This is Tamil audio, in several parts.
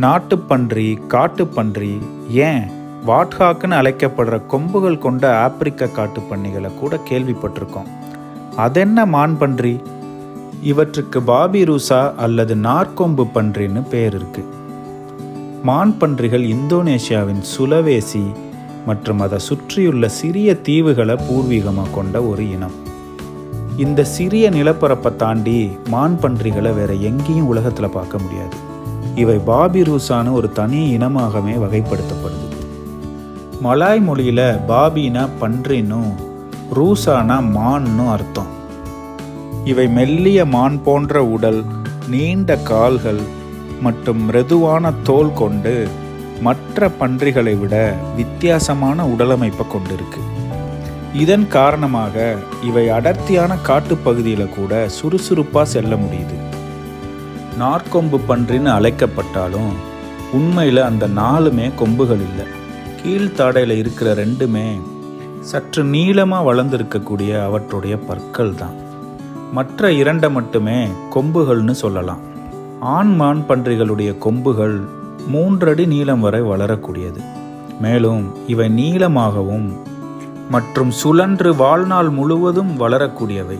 நாட்டுப்பன்றி காட்டுப்பன்றி ஏன்? வாட்ஹாக்குன்னு அழைக்கப்படுற கொம்புகள் கொண்ட ஆப்பிரிக்க காட்டுப்பன்னிகளை கூட கேள்விப்பட்டிருக்கோம். அதென்ன மான் பன்றி இவற்றுக்கு பாபிரூசா அல்லது நார்கொம்பு பன்றின்னு பேர் இருக்கு. மான் பன்றிகள் இந்தோனேஷியாவின் சுலவேசி மற்றும் அதை சுற்றியுள்ள சிறிய தீவுகளை பூர்வீகமாக கொண்ட ஒரு இனம். இந்த சிறிய நிலப்பரப்பை தாண்டி மான் பன்றிகளை வேற எங்கேயும் உலகத்தில் பார்க்க முடியாது. இவை பாபிரூசான்னு ஒரு தனி இனமாகவே வகைப்படுத்தப்படுது. மலாய் மொழியில் பாபினா பன்றின்னும் ரூசானா மான்னும் அர்த்தம். இவை மெல்லிய மான் போன்ற உடல் நீண்ட கால்கள் மற்றும் மிருதுவான தோல் கொண்டு மற்ற பன்றிகளை விட வித்தியாசமான உடலமைப்பை கொண்டிருக்கு. இதன் காரணமாக இவை அடர்த்தியான காட்டுப்பகுதியில் கூட சுறுசுறுப்பாக செல்ல முடியுது. நாற்கொம்பு பன்றின்னு அழைக்கப்பட்டாலும் உண்மையில் அந்த நாலுமே கொம்புகள் இல்லை. கீழ்த்தாடையில் இருக்கிற ரெண்டுமே சற்று நீளமாக வளர்ந்திருக்கக்கூடிய அவற்றுடைய பற்கள் தான். மற்ற இரண்டை மட்டுமே கொம்புகள்னு சொல்லலாம். ஆண் மான் பன்றிகளுடைய கொம்புகள் மூன்றடி நீளம் வரை வளரக்கூடியது. மேலும் இவை நீளமாகவும் மற்றும் சுழன்று வாழ்நாள் முழுவதும் வளரக்கூடியவை.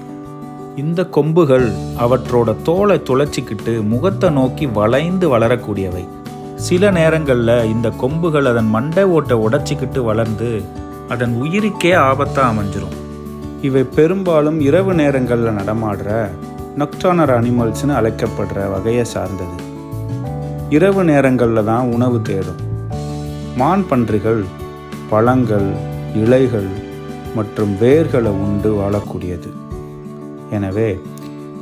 இந்த கொம்புகள் அவற்றோட தோலை துளைச்சிக்கிட்டு முகத்தை நோக்கி வளைந்து வளரக்கூடியவை. சில நேரங்களில் இந்த கொம்புகள் அதன் மண்டை ஓட்டை உடைச்சிக்கிட்டு வளர்ந்து அதன் உயிருக்கே ஆபத்தாக அமைஞ்சிரும். இவை பெரும்பாலும் இரவு நேரங்களில் நடமாடுற நொக்டானர் அனிமல்ஸ்னு அழைக்கப்படுற வகையை சார்ந்தது. இரவு நேரங்களில் தான் உணவு தேடும். மான் பன்றிகள் பழங்கள் இலைகள் மற்றும் வேர்களை உண்டு வாழக்கூடியது. எனவே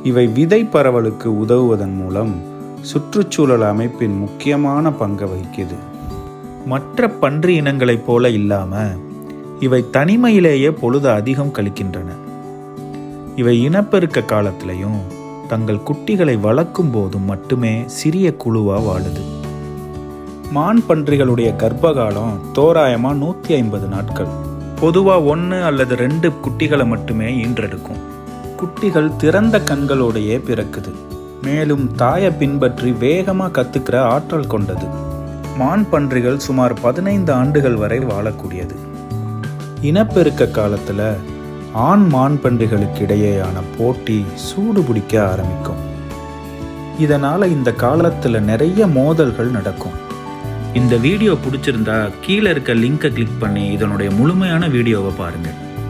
இவை விதை பரவலுக்கு உதவுவதன் மூலம் சுற்றுச்சூழல் அமைப்பின் முக்கியமான பங்கை வகிக்குது. மற்ற பன்றி இனங்களைப் போல இல்லாமல் இவை தனிமையிலேயே பொழுது அதிகம் கழிக்கின்றன. இவை இனப்பெருக்க காலத்திலையும் தங்கள் குட்டிகளை வளர்க்கும் போதும் மட்டுமே சிறிய குழுவாக வாழுது. மான் பன்றிகளுடைய கர்ப்பகாலம் தோராயமாக நூற்றி ஐம்பது நாட்கள். பொதுவாக ஒன்று அல்லது ரெண்டு குட்டிகளை மட்டுமே ஈன்றெடுக்கும். குட்டிகள் திறந்த கண்களோடையே பிறக்குது. மேலும் தாயை பின்பற்றி வேகமாக கத்துக்கிற ஆற்றல் கொண்டது. மான் பன்றிகள் சுமார் பதினைந்து ஆண்டுகள் வரை வாழக்கூடியது. இனப்பெருக்க காலத்தில் ஆண் மான் பன்றிகளுக்கு இடையேயான போட்டி சூடு பிடிக்க ஆரம்பிக்கும். இதனால் இந்த காலத்தில் நிறைய மோதல்கள் நடக்கும். இந்த வீடியோ பிடிச்சிருந்தா கீழே இருக்க லிங்கை கிளிக் பண்ணி இதனுடைய முழுமையான வீடியோவை பாருங்கள்